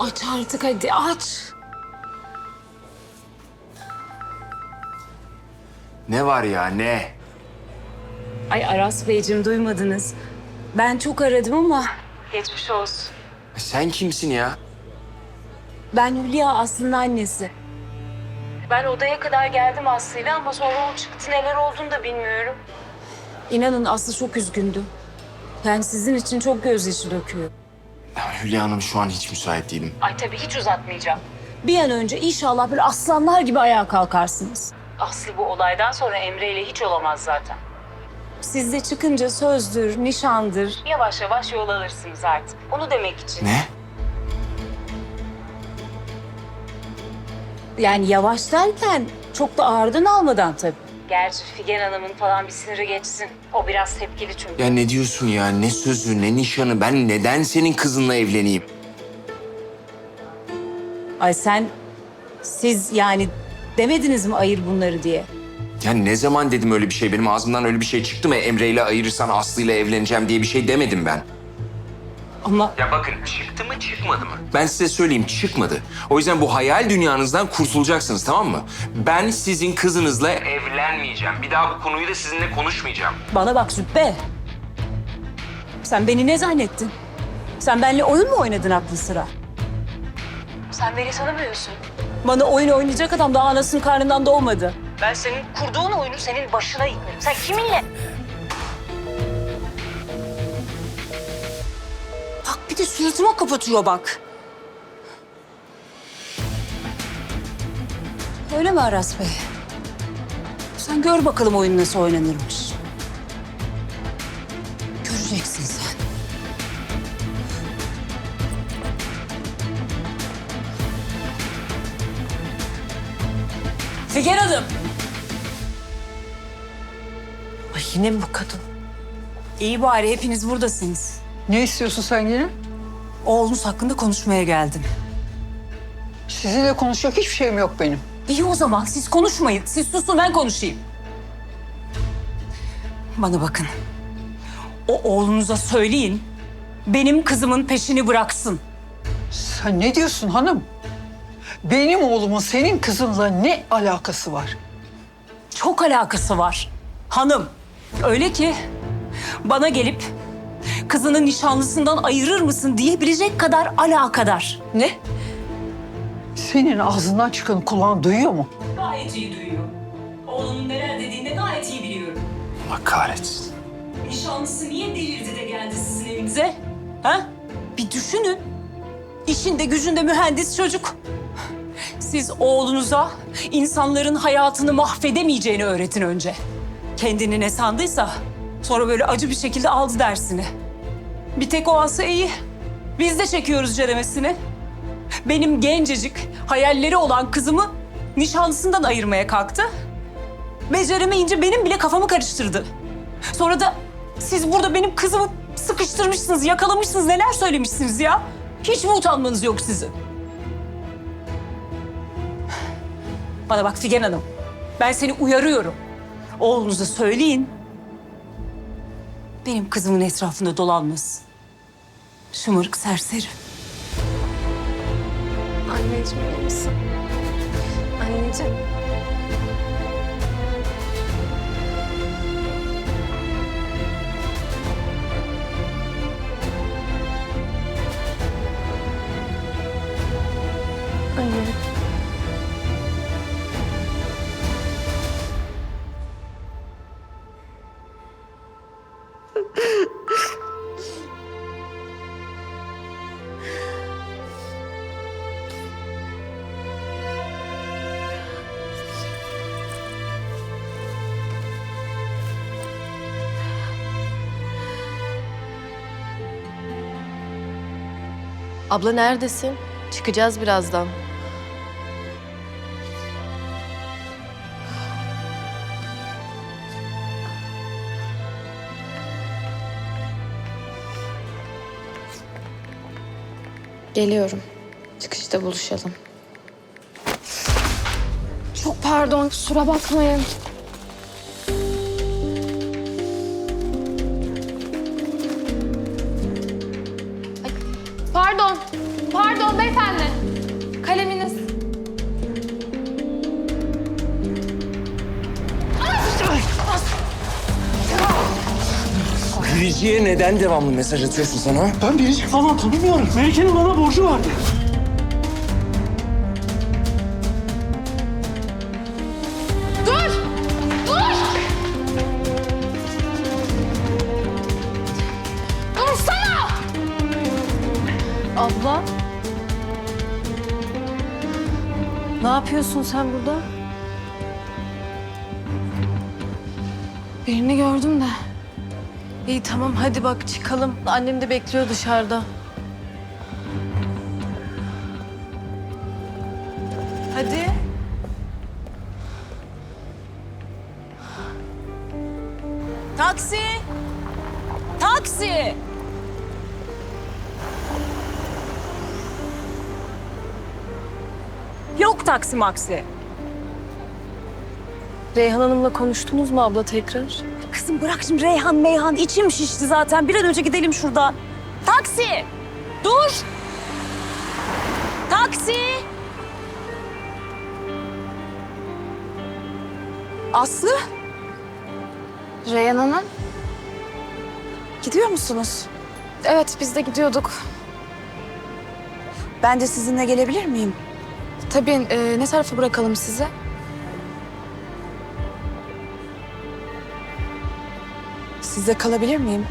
Aç artık hadi aç. Ne var ya ne? Ay Aras Beyciğim duymadınız. Ben çok aradım ama... Geçmiş olsun. Sen kimsin ya? Ben Hülya Aslı'nın annesi. Ben odaya kadar geldim Aslı'yla ama sonra o çıktı neler olduğunu da bilmiyorum. İnanın Aslı çok üzgündü. Yani sizin için çok gözyaşı döküyor. Hülya Hanım şu an hiç müsait değilim. Ay tabii hiç uzatmayacağım. Bir an önce inşallah böyle aslanlar gibi ayağa kalkarsınız. Aslı bu olaydan sonra Emre ile hiç olamaz zaten. Siz de çıkınca sözdür, nişandır. Yavaş yavaş yol alırsınız artık. Onu demek için. Ne? Yani yavaş derken çok da ağırdan almadan tabii. Gerçi Figen Hanım'ın falan bir siniri geçsin. O biraz tepkili çünkü. Ya ne diyorsun ya? Ne sözü, ne nişanı? Ben neden senin kızınla evleneyim? Ay sen, siz yani demediniz mi ayır bunları diye? Ya ne zaman dedim öyle bir şey? Benim ağzımdan öyle bir şey çıktı mı? Emre ile ayırırsan Aslı ile evleneceğim diye bir şey demedim ben. Ama Ya bakın çıktı mı çıkmadı mı? Ben size söyleyeyim çıkmadı. O yüzden bu hayal dünyanızdan kurtulacaksınız tamam mı? Ben sizin kızınızla evlenmeyeceğim. Bir daha bu konuyu da sizinle konuşmayacağım. bana bak Züppe. Sen beni ne zannettin? Sen benimle oyun mu oynadın aklı sıra? Sen beni tanımıyorsun. Bana oyun oynayacak adam daha anasının karnından doğmadı. Ben senin kurduğun oyunu senin başına yıkarım. Sen kiminle? Bir de suratıma kapatıyor bak. Öyle mi Aras Bey? Sen gör bakalım oyun nasıl oynanırmış. Göreceksin sen. Figen Hanım. Ay yine mi bu kadın? İyi bari hepiniz buradasınız. Ne istiyorsun sen yine? Oğlunuz hakkında konuşmaya geldim. Sizinle konuşacak hiçbir şeyim yok benim. İyi o zaman siz konuşmayın. Siz susun ben konuşayım. Bana bakın. O oğlunuza söyleyin. Benim kızımın peşini bıraksın. Sen ne diyorsun hanım? Benim oğlumun senin kızınla ne alakası var? Çok alakası var. Hanım. Öyle ki bana gelip kızının nişanlısından ayırır mısın diyebilecek kadar alakadar. Ne? Senin ağzından çıkanı kulağın duyuyor mu? Gayet iyi duyuyor. Oğlunun neler dediğini de gayet iyi biliyorum. Allah kahretsin. Nişanlısı niye delirdi de geldi sizin evinize? Ha? Bir düşünün. İşinde gücünde mühendis çocuk. Siz oğlunuza insanların hayatını mahvedemeyeceğini öğretin önce. Kendini ne sandıysa sonra böyle acı bir şekilde aldı dersini. Bir tek o alsa iyi. Biz de çekiyoruz ceremesini. Benim gencecik hayalleri olan kızımı nişanlısından ayırmaya kalktı. Beceremeyince benim bile kafamı karıştırdı. Sonra da siz burada benim kızımı sıkıştırmışsınız, yakalamışsınız, neler söylemişsiniz ya? Hiç mi utanmanız yok sizin? Bana bak Figen Hanım, ben seni uyarıyorum. Oğlunuza söyleyin. Benim kızımın etrafında dolanmasın. Şımarık serseri. Anneciğim iyi misin? Anneciğim. Anne. Abla neredesin? Çıkacağız birazdan. Geliyorum. Çıkışta buluşalım. Çok pardon, kusura bakmayın. Biricik'e neden devamlı mesaj atıyorsun sana? Ben biricik falan tanımıyorum. Melike'nin bana borcu vardı. Abla. Ne yapıyorsun sen burada? Birini gördüm de. İyi tamam hadi bak çıkalım. Annem de bekliyor dışarıda. Hadi. Taksi! Taksi! Yok taksi maksi. Reyhan Hanım'la konuştunuz mu abla tekrar? Kızım bırak şimdi Reyhan Meyhan içim şişti zaten. Bir an önce gidelim şuradan. Taksi! Dur! Taksi! Aslı Reyhan Hanım? Gidiyor musunuz? Evet biz de gidiyorduk. Ben de sizinle gelebilir miyim? Tabii e, ne tarafa bırakalım sizi? Sizde kalabilir miyim?